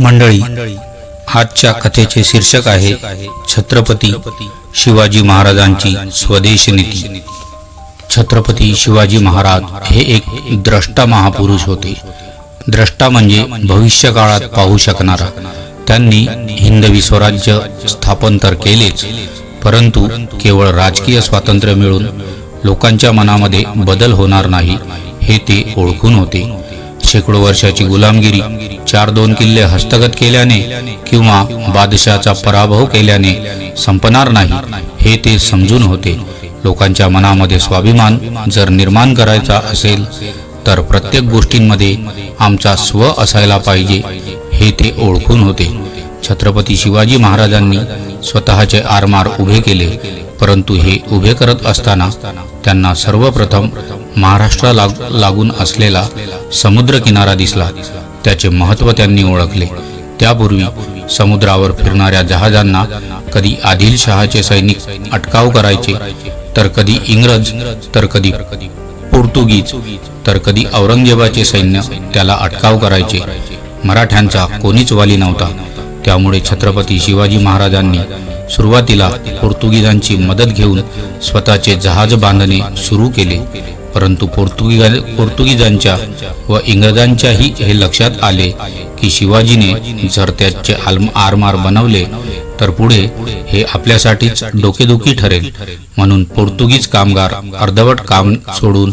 मंडळी आजच्या कथेचे शीर्षक आहे छत्रपती शिवाजी महाराजांची स्वदेश नीती. छत्रपती शिवाजी महाराज हे एक द्रष्टा महापुरुष होते. द्रष्टा म्हणजे भविष्य काळात पाहू शकणारा. त्यांनी हिंदवी स्वराज्य स्थापन तर केलेच. परंतु केवळ राजकीय स्वातंत्र्य मिळून लोकांच्या मनामध्ये बदल होणार नाही हे ते ओळखून होते. शेकडो वर्षाची गुलामगिरी चार दोन किल्ले हस्तगत केल्याने किंवा बादशाचा पराभव केल्याने संपणार नाही हे ते समजून होते. लोकांच्या मनामध्ये स्वाभिमान जर निर्माण करायचा असेल तर प्रत्येक गोष्टींमध्ये आमचा स्व असायला पाहिजे हे ते ओळखून होते. छत्रपती शिवाजी महाराजांनी स्वतःचे आरमार उभे केले परंतु हे उभे करत असताना त्यांना सर्वप्रथम महाराष्ट्राला लागून असलेला समुद्र किनारा दिसला. त्याचे महत्त्व त्यांनी ओळखले. त्यापूर्वी समुद्रावर फिरणाऱ्या जहाजांना कधी आदिलशहाचे सैनिक अटकाव करायचे तर कधी इंग्रज तर कधी पोर्तुगीज तर कधी औरंगजेबाचे सैन्य त्याला अटकाव करायचे. मराठ्यांचा कोणीच वाली नव्हता. त्यामुळे छत्रपती शिवाजी महाराजांनी सुरुवातीला पोर्तुगीजांची मदत घेऊन स्वतःचे जहाज बांधणे सुरू केले. परंतु पोर्तुगी पोर्तुगीजांच्या व इंग्रजांच्याही हे लक्षात आले की शिवाजीने जर त्याचे आरमार बनवले तर पुढे हे आपल्यासाठीच डोकेदुखी ठरेल. म्हणून पोर्तुगीज कामगार अर्धवट काम सोडून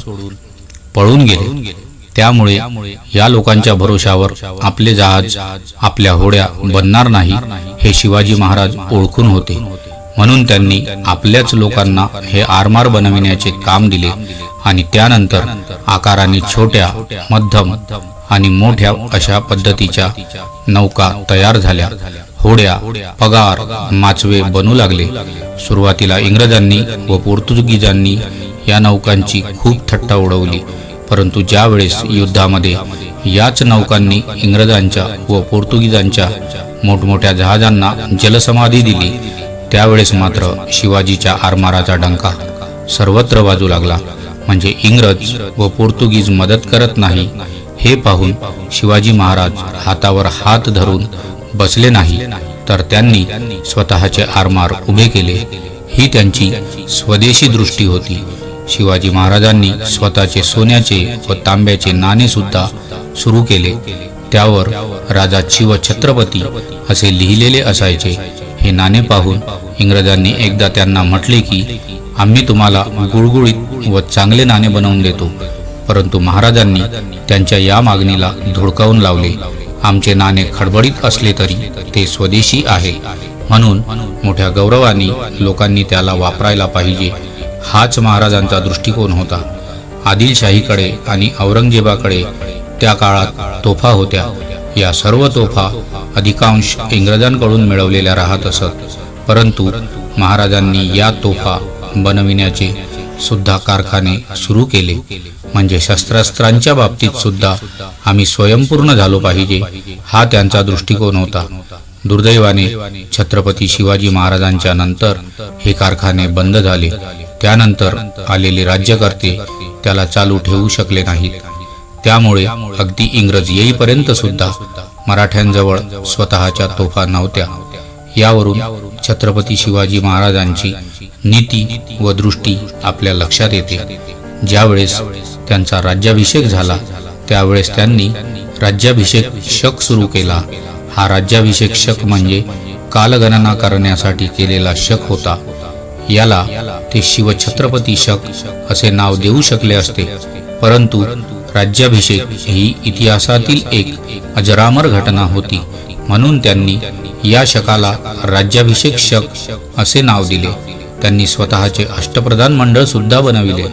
पळून गेले. त्यामुळे या लोकांच्या भरोशावर आपले जहाज आपल्या होड्या बनणार नाही हे शिवाजी महाराज ओळखून होते. म्हणून त्यांनी आपल्याच लोकांना हे आरमार बनविण्याचे काम दिले आणि त्यानंतर आकाराने छोट्या मध्यम आणि मोठ्या अशा पद्धतीच्या नौका तयार झाल्या. होड्या पगार माचवे बनू लागले. सुरुवातीला इंग्रजांनी व पोर्तुगीजांनी या नौकांची खूप थट्टा उडवली. परंतु ज्यावेळेस युद्धामध्ये याच नौकांनी इंग्रजांच्या व पोर्तुगीजांच्या मोठमोठ्या जहाजांना जलसमाधी दिली त्यावेळेस मात्र शिवाजीच्या आरमाराचा डंका सर्वत्र वाजू लागला. म्हणजे इंग्रज व पोर्तुगीज मदत करत नाही हे पाहून शिवाजी महाराज हातावर हात धरून बसले नाही तर त्यांनी स्वतःचे आरमार उभे केले. ही त्यांची स्वदेशी दृष्टी होती. शिवाजी महाराजांनी स्वतःचे सोन्याचे व तांब्याचे नाणे सुद्धा सुरू केले. त्यावर राजा शिव छत्रपती असे लिहिलेले असायचे. हे नाणे पाहून इंग्रजांनी एकदा त्यांना म्हटले की आम्ही तुम्हाला गुळगुळीत व चांगले नाणे बनवून देतो. परंतु महाराजांनी त्यांच्या या मागणीला धुडकावून लावले. आमचे नाणे खडबडीत असले तरी ते स्वदेशी आहे. म्हणून मोठ्या गौरवाने लोकांनी त्याला वापरायला पाहिजे हाच महाराजांचा दृष्टिकोन होता. आदिलशाहीकडे आणि औरंगजेबाकडे त्या काळात तोफा होत्या. या सर्व तोफा अधिकांश इंग्रजांकडून मिळवलेल्या राहत असत. परंतु महाराजांनी या तोफा बनविण्याचे सुद्धा कारखाने सुरू केले. म्हणजे शस्त्रास्त्रांच्या बाबतीत सुद्धा आम्ही स्वयंपूर्ण झालो पाहिजे हा त्यांचा दृष्टिकोन होता. दुर्दैवाने छत्रपती शिवाजी महाराजांच्या नंतर हे कारखाने बंद झाले. त्यानंतर आलेले राज्यकर्ते त्याला चालू ठेवू शकले नाहीत. त्यामुळे अगदी इंग्रज येईपर्यंत सुद्धा मराठ्यांजवळ स्वतःच्या तोफा नव्हत्या. यावरून छत्रपती शिवाजी महाराजांची नीती व दृष्टी आपल्या लक्षात येते. ज्यावेळेस त्यांचा राज्याभिषेक झाला त्यावेळेस त्यांनी राज्याभिषेक शक सुरू केला. हा राज्याभिषेक शक म्हणजे कालगणना करण्यासाठी केलेला शक होता. याला ते शिवछत्रपती शक असे नाव देऊ शकले असते. परंतु राज्याभिषेक ही इतिहासातील एक अजरामर घटना होती. म्हणून त्यांनी या शकाला राज्याभिषेक शक असे नाव दिले. त्यांनी स्वतःचे अष्टप्रधान मंडळ सुद्धा बनविले.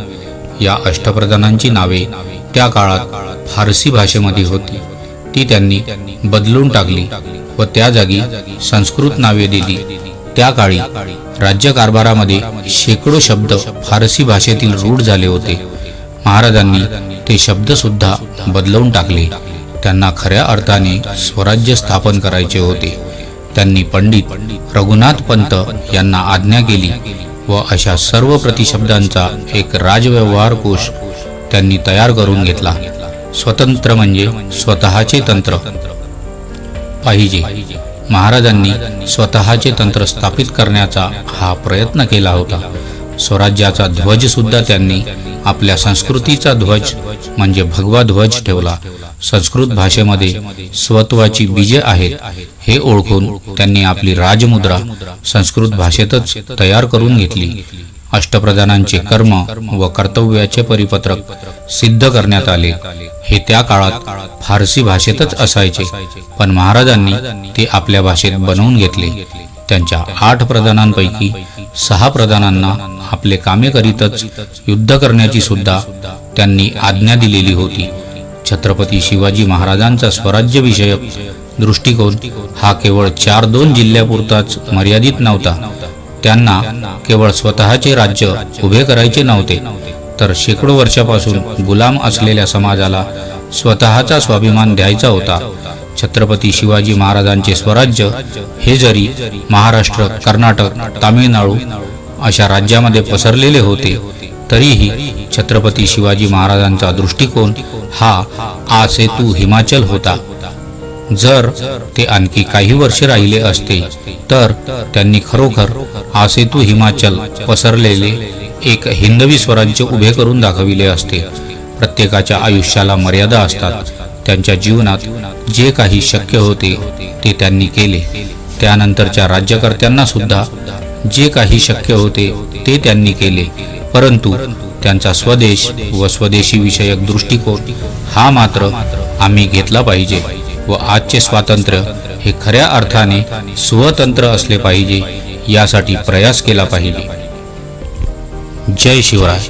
या अष्टप्रधानांची नावे त्या काळात फारसी भाषेमध्ये होती. ती त्यांनी बदलून टाकली व त्या जागी संस्कृत नावे दिली. त्या काळी राज्यकारभारामध्ये शेकडो शब्द फारसी भाषेतील रूढ झाले होते. महाराजांनी ते शब्द सुद्धा बदलवून टाकले. त्यांना खऱ्या अर्थाने स्वराज्य स्थापन करायचे होते. त्यांनी पंडित रघुनाथ पंत यांना आज्ञा केली व अशा सर्व प्रतिशब्दांचा एक राजव्यवहार कोश त्यांनी तयार करून घेतला. स्वतंत्र म्हणजे स्वतःचे तंत्र. पाहिजे. महाराजांनी स्वतःचे तंत्र स्थापित करण्याचा हा प्रयत्न केला होता. स्वराज्याचा ध्वज सुद्धा त्यांनी आपल्या संस्कृतीचा ध्वज म्हणजे भगवा ध्वज ठेवला. संस्कृत भाषेमध्ये स्वत्वाची बीजे आहेत हे ओळखून त्यांनी आपली राजमुद्रा संस्कृत भाषेतच तयार करून घेतली. अष्टप्रधानांचे कर्म व कर्तव्याचे परिपत्रक सिद्ध करण्यात आले. हे त्या काळात फारसी भाषेतच असायचे पण महाराजांनी ते आपल्या भाषेत बनवून घेतले. त्यांच्या आठ प्रधानांपैकी सहा प्रधानांना आपले कामे करीतच युद्ध करण्याची सुद्धा त्यांनी आज्ञा दिलेली होती. छत्रपती शिवाजी महाराजांचा स्वराज्यविषयक दृष्टिकोन हा केवळ चार दोन जिल्ह्यापुरताच मर्यादित नव्हता. त्यांना केवळ स्वतःचे राज्य उभे करायचे नव्हते. तर शेकडो वर्षापासून गुलाम असलेल्या समाजाला स्वतःचा स्वाभिमान द्यायचा होता. छत्रपती शिवाजी महाराजांचे स्वराज्य हे जरी महाराष्ट्र कर्नाटक तामिळनाडू अशा राज्यामध्ये पसरलेले होते तरीही छत्रपती शिवाजी महाराजांचा दृष्टिकोन हा आ सेतू हिमाचल होता. जर ते आणखी काही वर्षे राहिले असते तर त्यांनी खरोखर आसेतू हिमाचल पसरलेले एक हिंदवी स्वराज्य उभे करून दाखविले असते. प्रत्येकाच्या आयुष्याला मर्यादा असतात. त्यांच्या जीवनात जे काही शक्य होते ते त्यांनी केले. त्यानंतरच्या राज्यकर्त्यांना सुद्धा जे काही शक्य होते ते त्यांनी केले. परंतु त्यांचा स्वदेश व स्वदेशी विषयक दृष्टिकोन हा मात्र आम्ही घेतला पाहिजे व आजचे स्वातंत्र्य हे खऱ्या अर्थाने स्वतंत्र असले पाहिजे यासाठी प्रयास केला पाहिजे. जय शिवराय.